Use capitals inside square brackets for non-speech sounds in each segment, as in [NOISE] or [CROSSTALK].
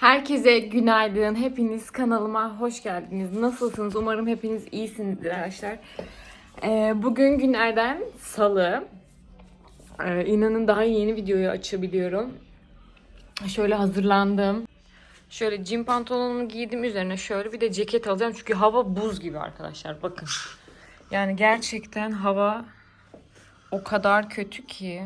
Herkese günaydın. Hepiniz kanalıma hoş geldiniz. Nasılsınız? Umarım hepiniz iyisinizdir arkadaşlar. Ee, bugün günlerden salı. Ee, inanın daha yeni videoyu açabiliyorum. Şöyle hazırlandım. Şöyle jim pantolonumu giydim üzerine şöyle bir de ceket alacağım. Çünkü hava buz gibi arkadaşlar. Bakın. Yani gerçekten hava o kadar kötü ki.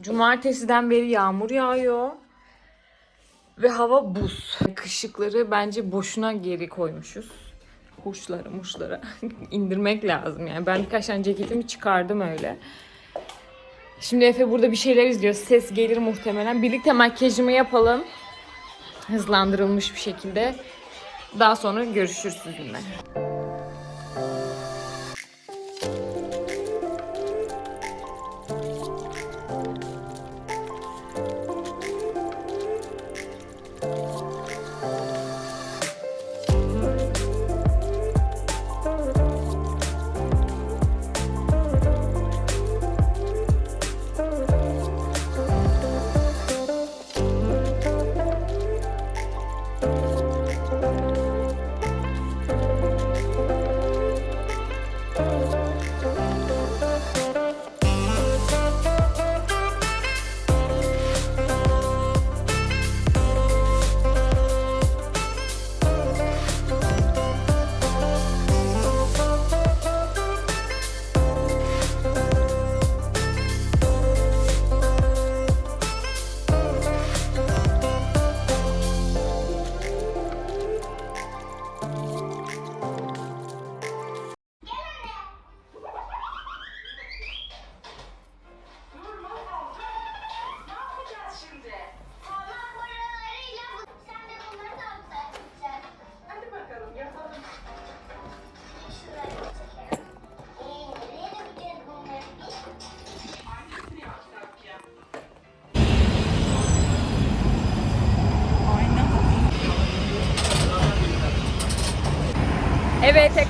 Cumartesiden beri yağmur yağıyor. Ve hava buz. Kışlıkları bence boşuna geri koymuşuz. Huşları muşları [LAUGHS] indirmek lazım yani. Ben birkaç tane ceketimi çıkardım öyle. Şimdi Efe burada bir şeyler izliyor. Ses gelir muhtemelen. Birlikte makyajımı yapalım. Hızlandırılmış bir şekilde. Daha sonra görüşürüz sizinle.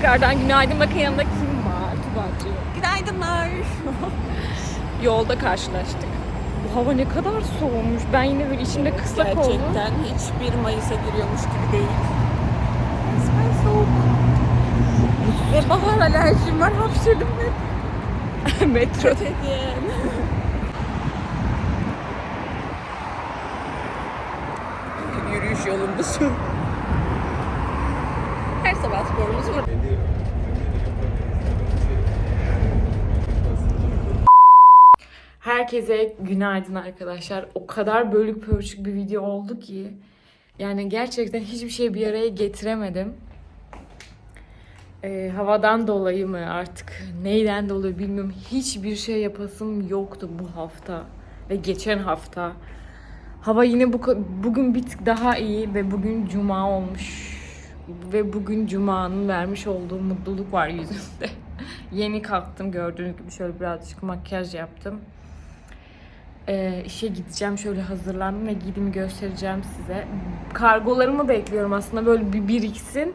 Tekrardan günaydın. Bakın yanımda kim var? Tubacı. Günaydınlar. [LAUGHS] Yolda karşılaştık. Bu hava ne kadar soğumuş. Ben yine böyle içimde kısa kollu. Gerçekten hiçbir Mayıs'a giriyormuş gibi değil. Resmen soğuk. Ve bahar alerjim var. Hapşırdım ve [LAUGHS] Metro. Yürüyüş yolundasın. [LAUGHS] Her sabah sporumuz var. Herkese günaydın arkadaşlar. O kadar bölük pörçük bir video oldu ki. Yani gerçekten hiçbir şey bir araya getiremedim. Ee, havadan dolayı mı artık neyden dolayı bilmiyorum. Hiçbir şey yapasım yoktu bu hafta ve geçen hafta. Hava yine bu bugün bir tık daha iyi ve bugün cuma olmuş. Ve bugün cumanın vermiş olduğu mutluluk var yüzümde. [LAUGHS] Yeni kalktım gördüğünüz gibi şöyle birazcık makyaj yaptım. Ee, işe gideceğim şöyle hazırlandım ve gidimi göstereceğim size. Kargolarımı bekliyorum aslında böyle bir biriksin.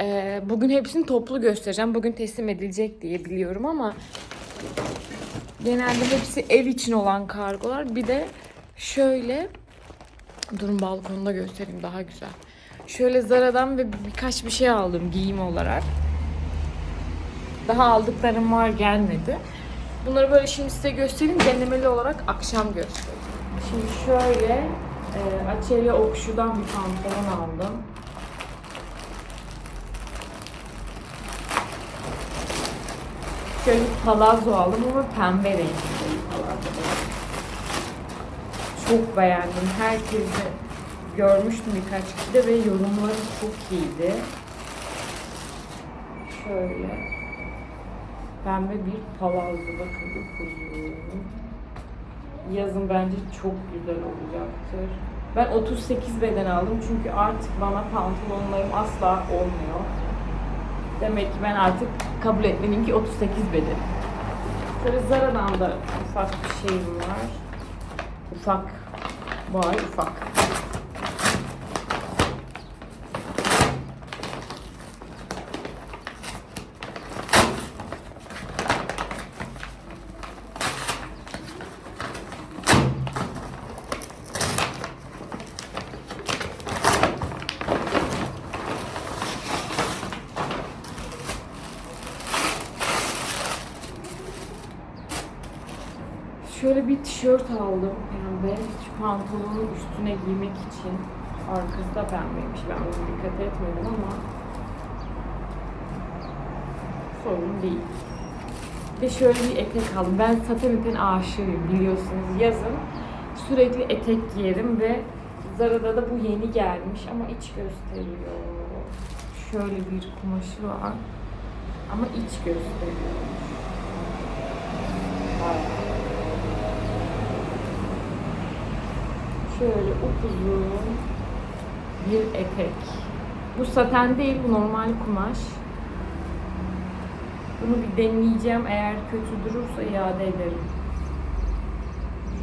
Ee, bugün hepsini toplu göstereceğim. Bugün teslim edilecek diye biliyorum ama genelde hepsi ev için olan kargolar. Bir de şöyle durun balkonda göstereyim daha güzel. Şöyle Zara'dan ve birkaç bir şey aldım giyim olarak. Daha aldıklarım var gelmedi. Bunları böyle şimdi size göstereyim. Denemeli olarak akşam göstereyim. Şimdi şöyle e, Açelya Okşu'dan bir pantolon aldım. Şöyle bir palazzo aldım ama pembe renkli. Çok beğendim. Herkesi görmüştüm birkaç kişi de ve yorumları çok iyiydi. Şöyle pembe bir palazzo bakın koyuyorum. Yazın bence çok güzel olacaktır. Ben 38 beden aldım çünkü artık bana pantolonlarım asla olmuyor. Demek ki ben artık kabul etmeliyim ki 38 beden. Şöyle Zara'dan da ufak bir şeyim var. Ufak. Vay ufak. Şöyle bir tişört aldım pembe. Şu pantolonun üstüne giymek için. Arkası da pembeymiş. Ben bunu dikkat etmedim ama sorun değil. Ve şöyle bir etek aldım. Ben saten eten aşığıyım biliyorsunuz. Yazın sürekli etek giyerim ve Zara'da da bu yeni gelmiş ama iç gösteriyor. Şöyle bir kumaşı var. Ama iç gösteriyor. Bayağı. Şöyle upuzun bir etek. Bu saten değil, bu normal kumaş. Bunu bir deneyeceğim. Eğer kötü durursa iade ederim.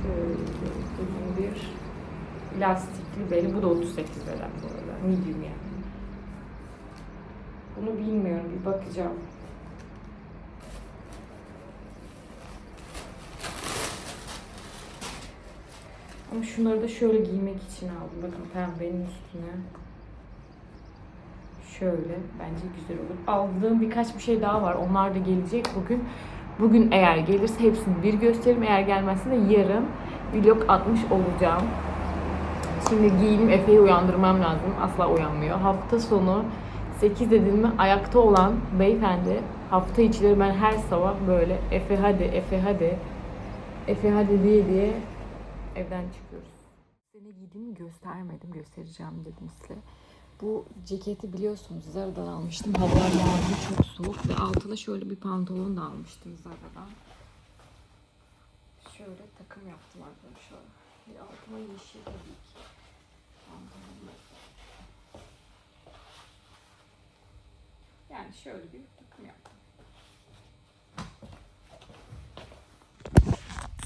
Şöyle uzun bir lastikli beli. Bu da 38 beden bu arada. Medium yani. Bunu bilmiyorum. Bir bakacağım. Ama şunları da şöyle giymek için aldım. Bakın pembenin üstüne. Şöyle. Bence güzel olur. Aldığım birkaç bir şey daha var. Onlar da gelecek bugün. Bugün eğer gelirse hepsini bir gösteririm. Eğer gelmezse de yarın vlog atmış olacağım. Şimdi giyinim Efe'yi uyandırmam lazım. Asla uyanmıyor. Hafta sonu 8 dedim mi ayakta olan beyefendi hafta içleri ben her sabah böyle Efe hadi Efe hadi Efe hadi diye diye evden çıkıyoruz. Seni giydiğimi göstermedim, göstereceğim dedim size. Bu ceketi biliyorsunuz Zara'dan almıştım. Havalar yağmurlu, çok soğuk ve altına şöyle bir pantolon da almıştım Zara'dan. Şöyle takım yaptım arkadaşlar. Bir altıma yeşil tabii ki. Yani şöyle bir takım yaptım.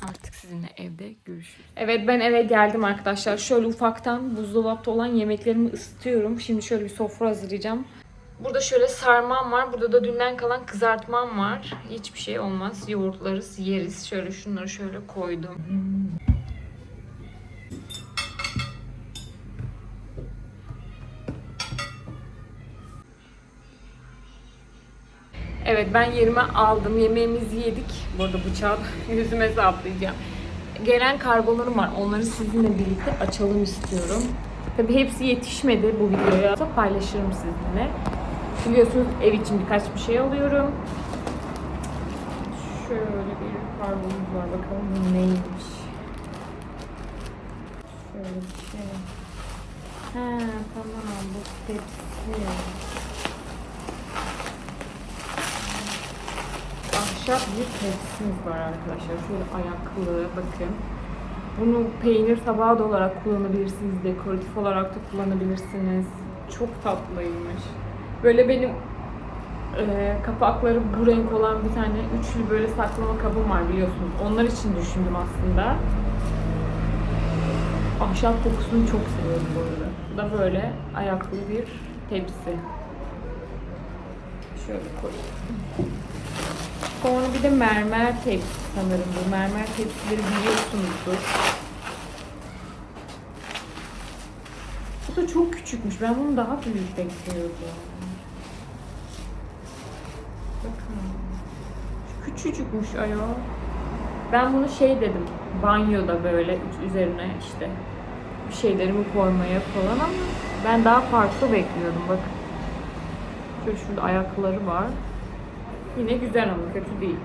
Artık sizinle evde görüşürüz. Evet ben eve geldim arkadaşlar. Şöyle ufaktan buzdolapta olan yemeklerimi ısıtıyorum. Şimdi şöyle bir sofra hazırlayacağım. Burada şöyle sarmam var. Burada da dünden kalan kızartmam var. Hiçbir şey olmaz. Yoğurtlarız, yeriz. Şöyle şunları şöyle koydum. Evet ben yerime aldım. Yemeğimizi yedik. Bu arada bıçağı [LAUGHS] yüzüme saplayacağım. Gelen kargolarım var. Onları sizinle birlikte açalım istiyorum. Tabii hepsi yetişmedi bu videoya. Da paylaşırım sizinle. Biliyorsunuz ev için birkaç bir şey alıyorum. Şöyle bir kargomuz var. Bakalım neymiş. Şöyle bir şey. Ha tamam bu tepsi. Ahşap bir tepsimiz var arkadaşlar. Şöyle ayaklı bakın. Bunu peynir tabağı da olarak kullanabilirsiniz. Dekoratif olarak da kullanabilirsiniz. Çok tatlıymış. Böyle benim e, kapakları bu renk olan bir tane üçlü böyle saklama kabım var biliyorsunuz. Onlar için düşündüm aslında. Ahşap kokusunu çok seviyorum bu arada. Bu da böyle ayaklı bir tepsi. Şöyle koyayım. Sonra bir de mermer tepsi sanırım bu. Mermer tepsileri biliyorsunuzdur. Bu da çok küçükmüş. Ben bunu daha büyük bekliyordum. Bakın. Şu Küçücükmüş ayol. Ben bunu şey dedim. Banyoda böyle üzerine işte bir şeylerimi koymaya falan ama ben daha farklı bekliyordum. Bakın. Şöyle şurada ayakları var. Yine güzel ama kötü değil.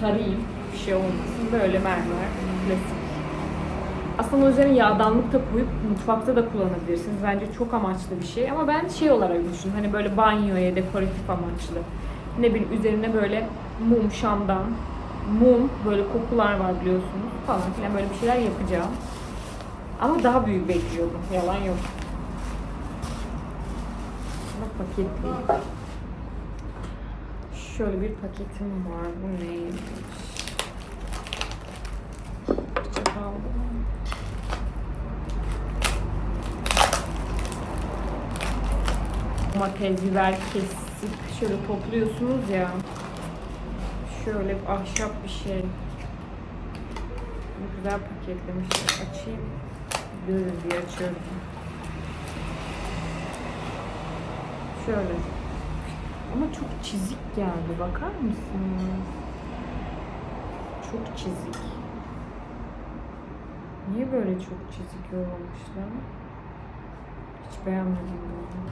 Sarayım. Bir şey olmasın. Böyle mermer. Klasik. Aslında üzerine yağdanlık da koyup mutfakta da kullanabilirsiniz. Bence çok amaçlı bir şey. Ama ben şey olarak düşündüm. Hani böyle banyoya dekoratif amaçlı. Ne bileyim üzerine böyle mum, şamdan, mum, böyle kokular var biliyorsunuz falan filan böyle bir şeyler yapacağım. Ama daha büyük bekliyordum. Yalan yok. Ama paketli. Şöyle bir paketim var. Bu neymiş? Bıçak aldım. Domates, biber kesip şöyle topluyorsunuz ya. Şöyle bir ahşap bir şey. Bunu güzel paketlemişler. Açayım. Görün diye açıyorum. Şöyle. Ama çok çizik geldi. Bakar mısınız? çok çizik. Niye böyle çok çizik yollamışlar? Hiç beğenmedim bunu.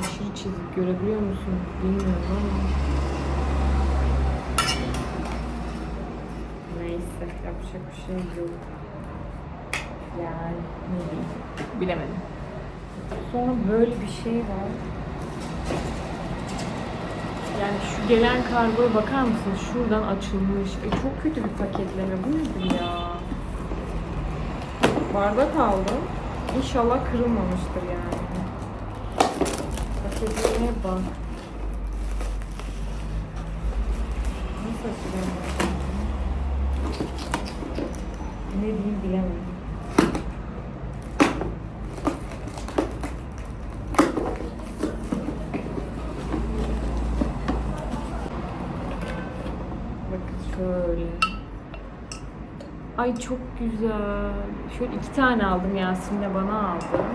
Aşırı çizik görebiliyor musun? Bilmiyorum ama. Neyse yapacak bir şey yok. Yani ne diyeyim bilemedim. Sonra böyle bir şey var. Yani şu gelen kargoya bakar mısın? Şuradan açılmış. Ay çok kötü bir paketleme. Bu nedir ya? Bardak aldım. İnşallah kırılmamıştır yani. Paketlemeye bak. Nasıl ben? Ne diyeyim bilemedim. Bakın şöyle. Ay çok güzel. Şöyle iki tane aldım Yasin'le bana aldım.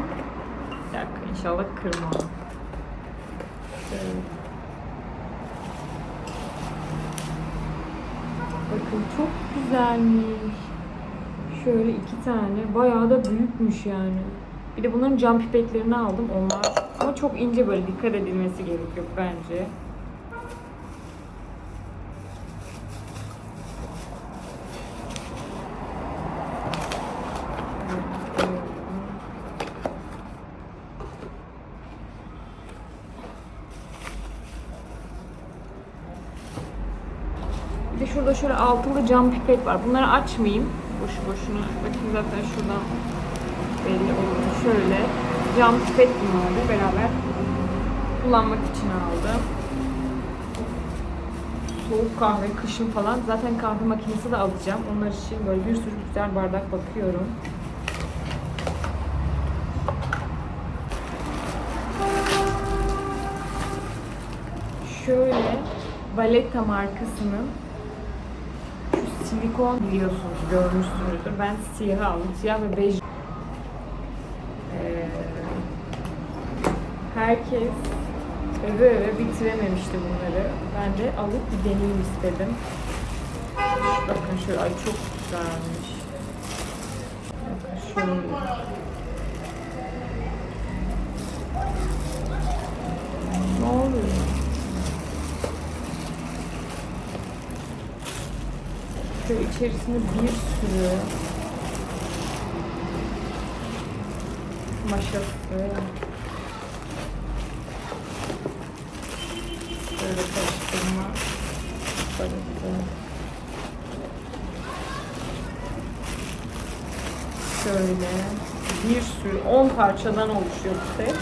Bir dakika inşallah kırmam. Şöyle. Bakın çok güzelmiş. Şöyle iki tane. Bayağı da büyükmüş yani. Bir de bunların cam pipetlerini aldım. Onlar ama çok ince böyle dikkat edilmesi gerekiyor bence. Bir de altılı cam pipet var. Bunları açmayayım. Boşu boşuna. Bakın zaten şuradan belli oluyor. Şöyle cam pipet bunlarla beraber kullanmak için aldım. Soğuk kahve, kışın falan. Zaten kahve makinesi de alacağım. Onlar için böyle bir sürü güzel bardak bakıyorum. Şöyle Valetta markasının silikon biliyorsunuz görmüşsünüzdür. Ben siyah aldım. Siyah ve bej. Ee, herkes öve öve bitirememişti bunları. Ben de alıp bir deneyim istedim. Bakın şöyle ay çok güzelmiş. Bakın şöyle. Ne oluyor? Şöyle içerisinde bir sürü maşası. Böyle karıştırma barısı. Şöyle bir sürü 10 parçadan oluşuyor bu set.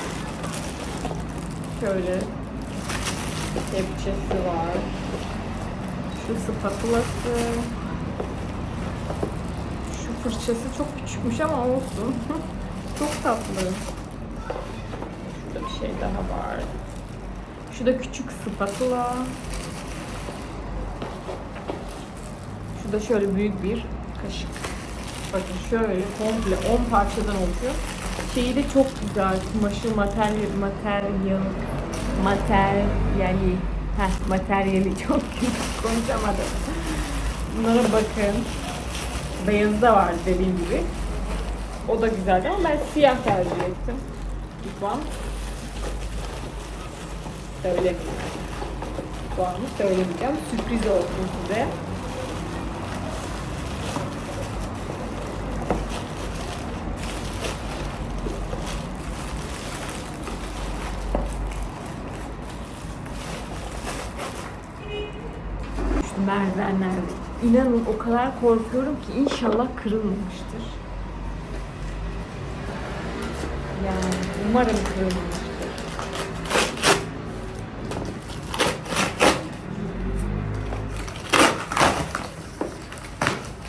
Şöyle kepçesi var. Şu spatulası. Fırçası çok küçükmüş ama olsun. [LAUGHS] çok tatlı. Şurada bir şey daha var. Şu da küçük spatula. Şu da şöyle büyük bir kaşık. Bakın şöyle komple 10 parçadan oluşuyor. Şeyi de çok güzel. Kumaşı, materyal, materyal, materyali. Heh, materyali [LAUGHS] çok güzel. Konuşamadım. Bunlara bakın. Beyazı da var dediğim gibi. O da güzeldi ama ben siyah tercih ettim. Lütfen. Söylemeyeyim. Puanı söylemeyeceğim. Sürpriz olsun size. Şu merdivenlerde. İnanın o kadar korkuyorum ki inşallah kırılmamıştır. Yani umarım kırılmamıştır.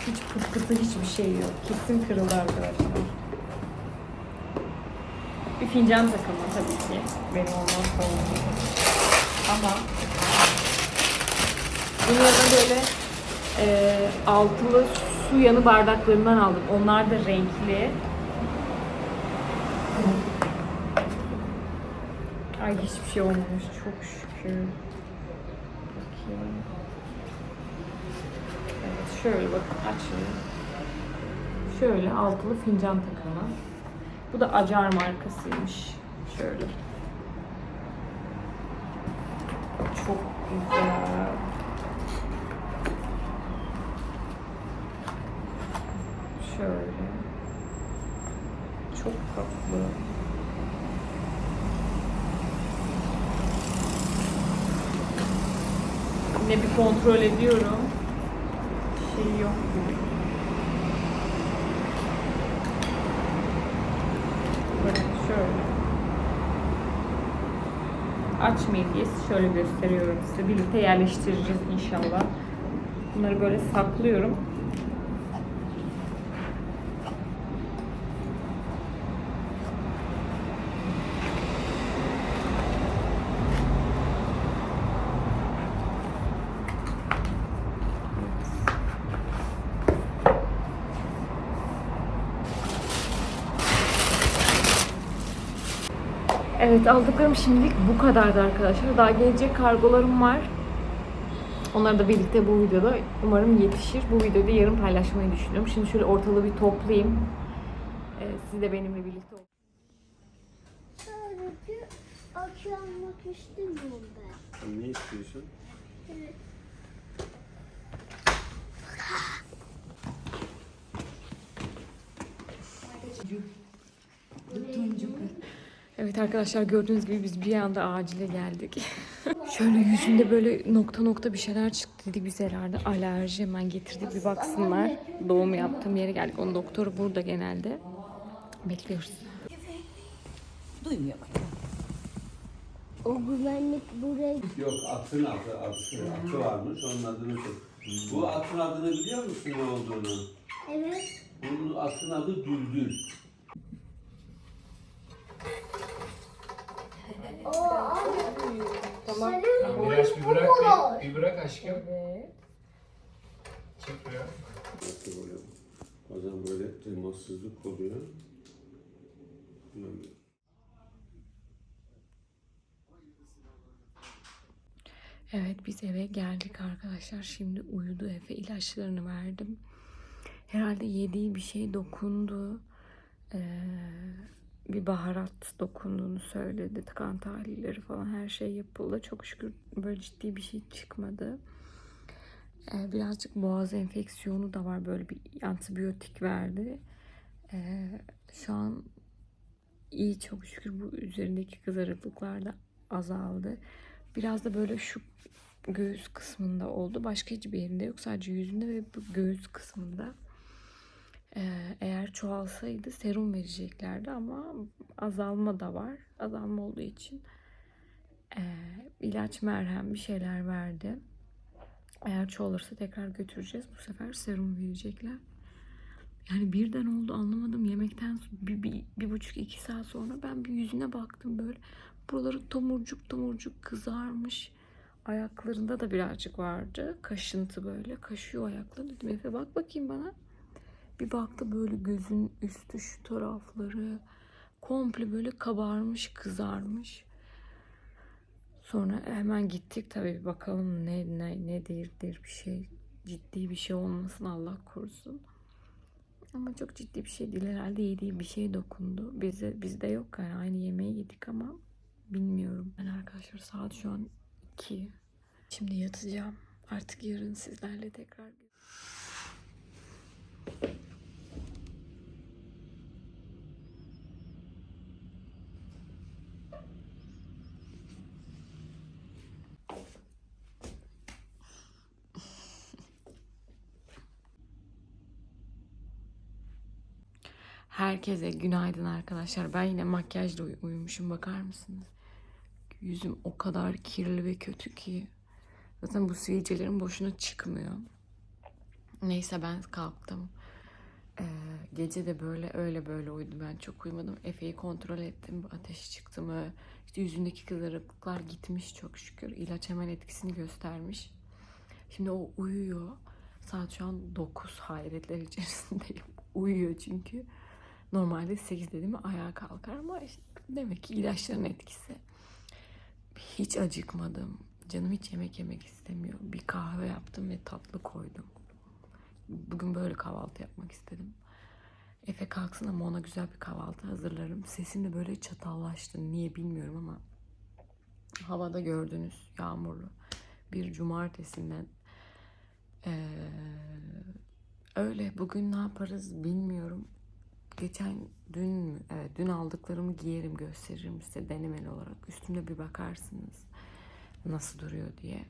Hiç pıtkısı hiçbir şey yok. Kesin kırıldı arkadaşlar. Bir fincan takımı tabii ki. Benim olmazsa olmaz. Ama bunun yanında böyle e, altılı su yanı bardaklarından aldım. Onlar da renkli. Ay hiçbir şey olmamış. Çok şükür. Bakayım. Şöyle bakın açıyorum. Şöyle altılı fincan takımı. Bu da Acar markasıymış. Şöyle. Çok güzel. Şöyle. Çok tatlı. Yine bir kontrol ediyorum. Şey yok mu? Şöyle. Açmayayım diye şöyle gösteriyorum size. Birlikte yerleştireceğiz inşallah. Bunları böyle saklıyorum. Evet aldıklarım şimdilik bu kadardı arkadaşlar. Daha gelecek kargolarım var. Onları da birlikte bu videoda umarım yetişir. Bu videoyu da yarın paylaşmayı düşünüyorum. Şimdi şöyle ortalığı bir toplayayım. Ee, siz de benimle birlikte olun. Sadece akşamlık istemiyorum ben. Ne istiyorsun? Evet arkadaşlar gördüğünüz gibi biz bir anda acile geldik. [LAUGHS] Şöyle yüzünde böyle nokta nokta bir şeyler çıktı dedik biz herhalde alerji hemen getirdik bir baksınlar. Doğum yaptığım yere geldik. Onun doktoru burada genelde. Bekliyoruz. Duymuyor bak. O güvenlik buraya Yok atın adı, atı, atı varmış onun adını tut. Bu atın adını biliyor musun ne olduğunu? evet Bunun atın adı Düldül. Tamam. senin Biraz bir bırak, bir, bir bırak aşkım. Evet. Çık buraya. Böyle? Bazen böyle temassızlık oluyor. Böyle. Evet biz eve geldik arkadaşlar. Şimdi uyudu Efe. ilaçlarını verdim. Herhalde yediği bir şey dokundu. Ee, bir baharat dokunduğunu söyledi. Kan tahlilleri falan her şey yapıldı. Çok şükür böyle ciddi bir şey çıkmadı. Ee, birazcık boğaz enfeksiyonu da var. Böyle bir antibiyotik verdi. Ee, şu an iyi çok şükür bu üzerindeki kızarıklıklar da azaldı. Biraz da böyle şu göğüs kısmında oldu. Başka hiçbir yerinde yok. Sadece yüzünde ve bu göğüs kısmında. Ee, eğer çoğalsaydı serum vereceklerdi ama azalma da var. Azalma olduğu için ee, ilaç merhem bir şeyler verdi. Eğer çoğalırsa tekrar götüreceğiz. Bu sefer serum verecekler. Yani birden oldu anlamadım. Yemekten bir, bir, bir buçuk iki saat sonra ben bir yüzüne baktım böyle. Buraları tomurcuk tomurcuk kızarmış. Ayaklarında da birazcık vardı. Kaşıntı böyle. Kaşıyor ayakları. Dedim Efe bak bakayım bana. Bir baktı böyle gözün üstü şu tarafları. Komple böyle kabarmış kızarmış. Sonra hemen gittik tabii bir bakalım ne ne nedir bir şey. Ciddi bir şey olmasın Allah korusun. Ama çok ciddi bir şey değil herhalde yediği bir şey dokundu. Bize bizde yok yani aynı yemeği yedik ama bilmiyorum. Yani arkadaşlar saat şu an 2. Şimdi yatacağım. Artık yarın sizlerle tekrar Herkese günaydın arkadaşlar. Ben yine makyajla uy- uyumuşum bakar mısınız? Yüzüm o kadar kirli ve kötü ki. Zaten bu sivilcelerim boşuna çıkmıyor. Neyse ben kalktım. Ee, gece de böyle öyle böyle uyudum. Ben çok uyumadım. Efe'yi kontrol ettim. Ateşi çıktı mı? İşte yüzündeki kızarıklıklar gitmiş çok şükür. İlaç hemen etkisini göstermiş. Şimdi o uyuyor. Saat şu an 9 hayretler içerisindeyim. [LAUGHS] Uyuyor çünkü. Normalde 8 dediğimi ayağa kalkar ama işte demek ki ilaçların etkisi. Hiç acıkmadım. Canım hiç yemek yemek istemiyor. Bir kahve yaptım ve tatlı koydum. bugün böyle kahvaltı yapmak istedim. Efe kalksın ama ona güzel bir kahvaltı hazırlarım. Sesim de böyle çatallaştı. Niye bilmiyorum ama havada gördüğünüz yağmurlu bir cumartesinden ee, öyle bugün ne yaparız bilmiyorum. Geçen dün mü? Evet dün aldıklarımı giyerim gösteririm size denemeli olarak. Üstümde bir bakarsınız nasıl duruyor diye.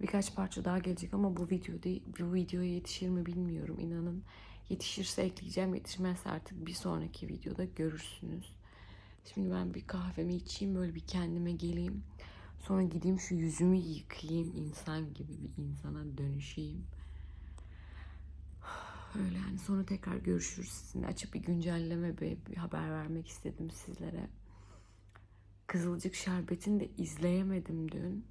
Birkaç parça daha gelecek ama bu videoda bu videoya yetişir mi bilmiyorum. İnanın yetişirse ekleyeceğim, yetişmezse artık bir sonraki videoda görürsünüz. Şimdi ben bir kahvemi içeyim, böyle bir kendime geleyim. Sonra gideyim şu yüzümü yıkayayım, insan gibi bir insana dönüşeyim. Öyle yani sonra tekrar görüşürüz sizinle. Açıp bir güncelleme bir, bir haber vermek istedim sizlere. Kızılcık Şerbeti'ni de izleyemedim dün.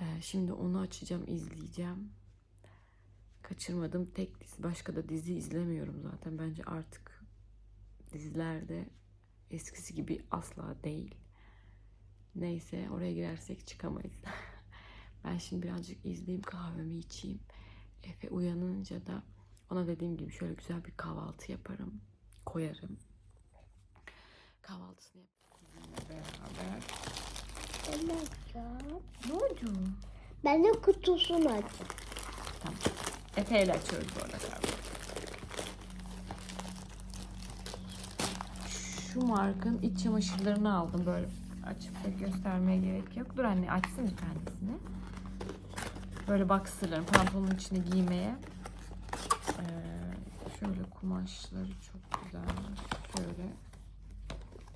Ee, şimdi onu açacağım, izleyeceğim. Kaçırmadım tek dizi. Başka da dizi izlemiyorum zaten. Bence artık dizilerde eskisi gibi asla değil. Neyse oraya girersek çıkamayız. [LAUGHS] ben şimdi birazcık izleyeyim kahvemi içeyim. Efe uyanınca da ona dediğim gibi şöyle güzel bir kahvaltı yaparım. Koyarım. Kahvaltısını yaparım. Beraber. Ne oldu? Ben de kutusunu açacağım. Tamam. Efe ile açıyoruz bu arada kahveyi. Şu markanın iç çamaşırlarını aldım böyle açıp da göstermeye gerek yok. Dur anne açsın bir tanesini. Böyle boxerların pantolonun içine giymeye. Ee, şöyle kumaşları çok güzel. Şöyle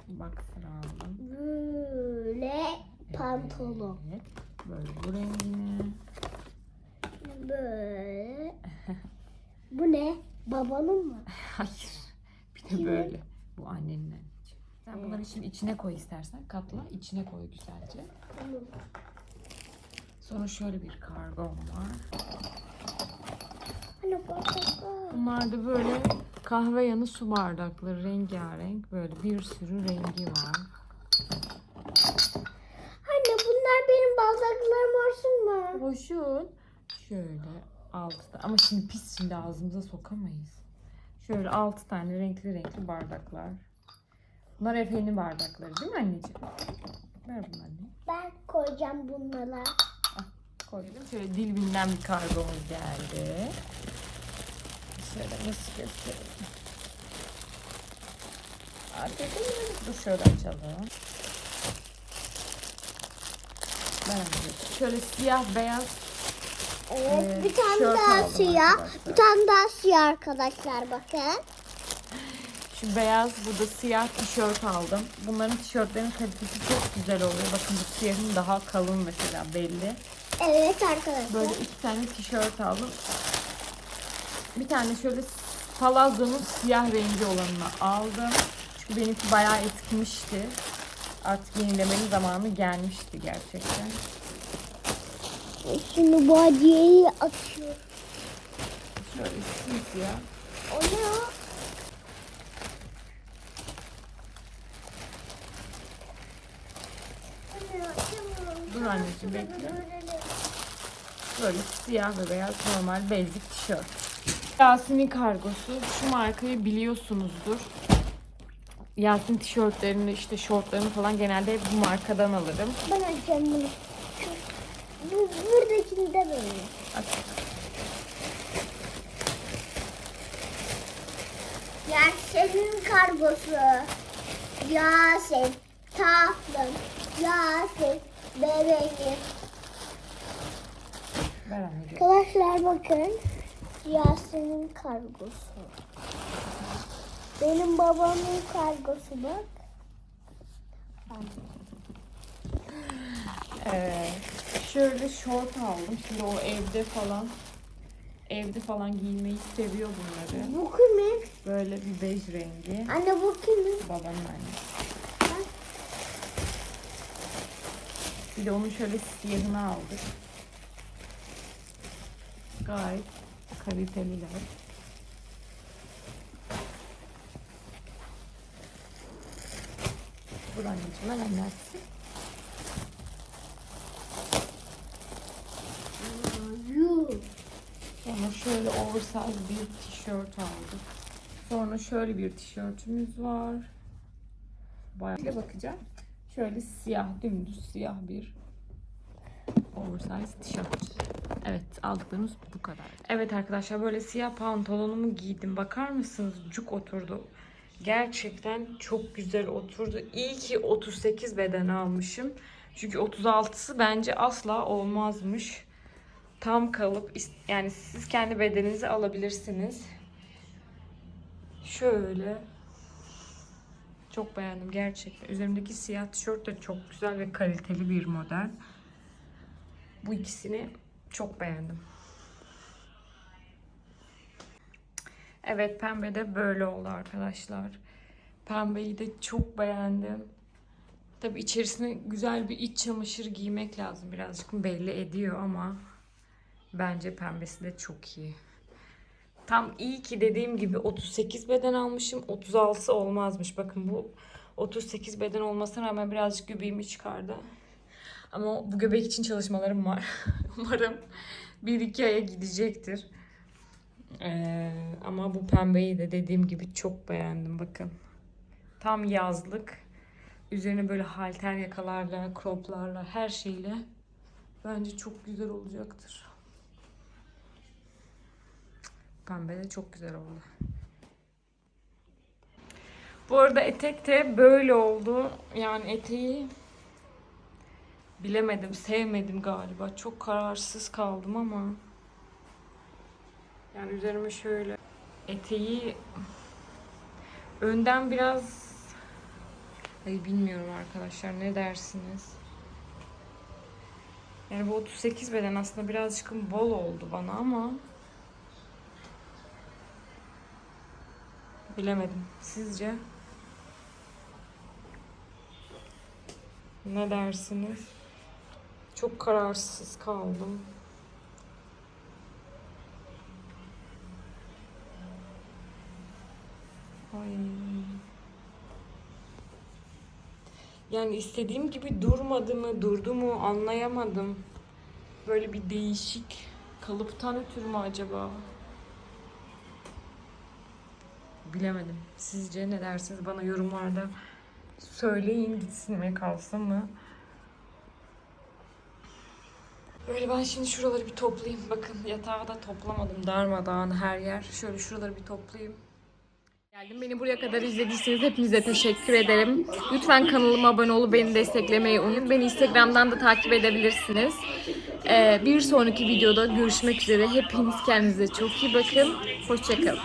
boxer aldım. Böyle pantolon. Evet. Böyle bu rengine. Böyle. [LAUGHS] Bu ne? Babanın mı? Hayır. Bir de böyle. Bu annenin anneciğim. Sen bunları şimdi içine koy istersen. Katla. içine koy güzelce. Sonra şöyle bir kargom var. Bunlar da böyle kahve yanı su bardakları rengarenk. Böyle bir sürü rengi var. Anne bunlar benim bardaklarım olsun mu? Hoşun. Şöyle altı da. Ama şimdi pis şimdi ağzımıza sokamayız. Şöyle altı tane renkli renkli bardaklar. Bunlar Efe'nin bardakları değil mi anneciğim? Ver bunu anne. Ben koyacağım bunlara. Koydum. Şöyle Dilbin'den bir kargomuz geldi. Şöyle nasıl göstereyim. Artık dur şöyle açalım. Ben. Şöyle siyah beyaz Evet Ee, bir tane daha siyah. arkadaşlar. Bir tane daha siyah arkadaşlar bakın. Şu beyaz burada siyah tişört aldım. Bunların tişörtlerin kalitesi çok güzel oluyor. Bakın bu siyahın daha kalın mesela belli. Evet arkadaşlar. Böyle iki tane tişört aldım. Bir tane şöyle Palazza'nın siyah rengi olanını aldım. Çünkü benimki bayağı eskimişti. Artık yenilemenin zamanı gelmişti gerçekten. Şimdi bu hediyeyi açıyorum. Şöyle simsiyah. O ne o? Dur anneciğim bekle. Böyle siyah ve beyaz normal basic tişört. Yasin'in kargosu. Şu markayı biliyorsunuzdur. Yasin tişörtlerini işte şortlarını falan genelde hep bu markadan alırım. Ben açacağım bunu. Bu, buradakini de böyle. Aç. Yasin'in kargosu. Yasin. Tatlım. Yasin. Bebeğim. Ver anneciğim. Arkadaşlar bakın. Yasin'in kargosu. Benim babamın kargosu bak. Ee, şöyle şort aldım. Şimdi o evde falan evde falan giymeyi seviyor bunları. Bu kimin? Böyle bir bej rengi. Anne bu kimin? Babanın annesi. Bir de onun şöyle siyahını aldık. Gayet kaliteliler. Anneciğim ben anlatsın. Sonra şöyle oversize bir tişört aldık. Sonra şöyle bir tişörtümüz var. Bayağı bakacağım. Şöyle siyah, dümdüz siyah bir oversize tişört. Evet aldıklarımız bu kadar. Evet arkadaşlar böyle siyah pantolonumu giydim. Bakar mısınız? Cuk oturdu. Gerçekten çok güzel oturdu. İyi ki 38 beden almışım. Çünkü 36'sı bence asla olmazmış. Tam kalıp yani siz kendi bedeninizi alabilirsiniz. Şöyle. Çok beğendim gerçekten. Üzerimdeki siyah tişört de çok güzel ve kaliteli bir model. Bu ikisini çok beğendim. Evet pembe de böyle oldu arkadaşlar. Pembeyi de çok beğendim. Tabi içerisine güzel bir iç çamaşır giymek lazım. Birazcık belli ediyor ama bence pembesi de çok iyi. Tam iyi ki dediğim gibi 38 beden almışım. 36 olmazmış. Bakın bu 38 beden olmasına rağmen birazcık göbeğimi çıkardı. Ama bu göbek için çalışmalarım var. [LAUGHS] Umarım bir iki aya gidecektir. Ee, ama bu pembeyi de dediğim gibi çok beğendim. Bakın. Tam yazlık. Üzerine böyle halter yakalarla, croplarla, her şeyle bence çok güzel olacaktır. Pembe de çok güzel oldu. Bu arada etek de böyle oldu. Yani eteği bilemedim, sevmedim galiba. Çok kararsız kaldım ama yani üzerime şöyle eteği önden biraz Ay bilmiyorum arkadaşlar ne dersiniz? Yani bu 38 beden aslında birazcık bol oldu bana ama bilemedim. Sizce? Ne dersiniz? Çok kararsız kaldım. Ay. Yani istediğim gibi durmadı mı, durdu mu anlayamadım. Böyle bir değişik kalıptan ötürü mü acaba? Bilemedim. Sizce ne dersiniz? Bana yorumlarda söyleyin gitsin mi kalsın mı? Böyle ben şimdi şuraları bir toplayayım. Bakın yatağı da toplamadım. Darmadağın her yer. Şöyle şuraları bir toplayayım. Geldim. Beni buraya kadar izlediyseniz hepinize teşekkür ederim. Lütfen kanalıma abone olup beni desteklemeyi unutmayın. Beni Instagram'dan da takip edebilirsiniz. Ee, bir sonraki videoda görüşmek üzere. Hepiniz kendinize çok iyi bakın. Hoşçakalın.